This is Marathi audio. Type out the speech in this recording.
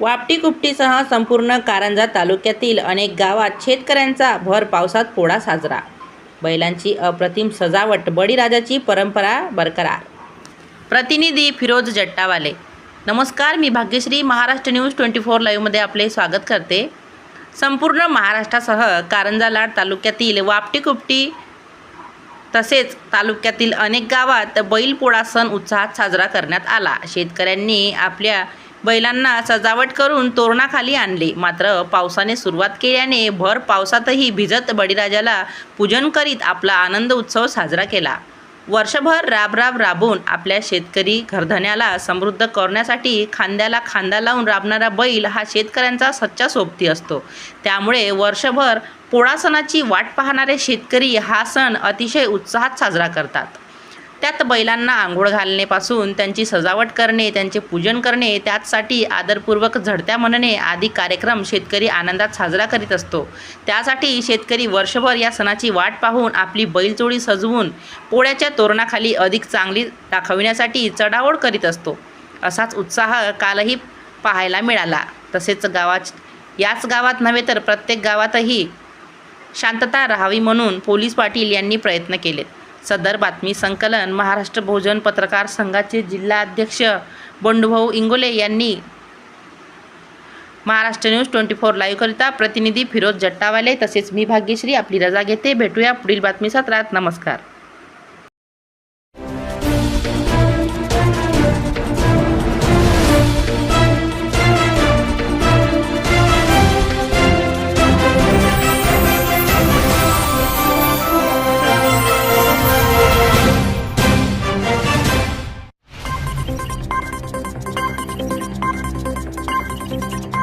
वापटी कुपटीसह संपूर्ण कारंजा तालुक्यातील अनेक गावात शेतकऱ्यांचा भर पावसात पोळा साजरा. बैलांची अप्रतिम सजावट बळीराजाची परंपरा बरकरार. प्रतिनिधी फिरोज जट्टावाले. नमस्कार मी Bhagyashree Maharashtra news twenty four लाईव्हमध्ये आपले स्वागत करते. संपूर्ण महाराष्ट्रासह कारंजा लाड तालुक्यातील वापटी कुपटी तसेच तालुक्यातील अनेक गावात बैलपोळा सण उत्साहात साजरा करण्यात आला. शेतकऱ्यांनी आपल्या बैलांना सजावट करून तोरणाखाली आणले. मात्र पावसाने सुरुवात केल्याने भर पावसातही भिजत बळीराजाला पूजन करीत आपला आनंद उत्सव साजरा केला. वर्षभर राब राब राबून आपल्या शेतकरी घरधण्याला समृद्ध करण्यासाठी खांद्याला खांदा लावून राबणारा बैल हा शेतकऱ्यांचा सच्चा सोबती असतो. त्यामुळे वर्षभर पोळा सणाची वाट पाहणारे शेतकरी हा सण अतिशय उत्साहात साजरा करतात. त्यात बैलांना आंघोळ घालणेपासून त्यांची सजावट करणे त्यांचे पूजन करणे त्याचसाठी आदरपूर्वक झडत्या म्हणणे आदी कार्यक्रम शेतकरी आनंदात साजरा करीत असतो. त्यासाठी शेतकरी वर्षभर या सणाची वाट पाहून आपली बैलचोळी सजवून पोळ्याच्या तोरणाखाली अधिक चांगली दाखविण्यासाठी चढाओढ करीत असतो. असाच उत्साह कालही पाहायला मिळाला. तसेच गावात याच गावात नव्हे तर प्रत्येक गावातही शांतता राहावी म्हणून पोलीस पाटील यांनी प्रयत्न केलेत. सदर बातमी संकलन महाराष्ट्र भोजन पत्रकार संघाचे जिल्हा अध्यक्ष बंडूभाऊ इंगोले यांनी. महाराष्ट्र न्यूज ट्वेंटी फोर लाईव्हकरिता प्रतिनिधी फिरोज जट्टावाले तसेच मी भाग्यश्री आपली रजा घेते. भेटूया पुढील बातमी सत्रात. नमस्कार. Música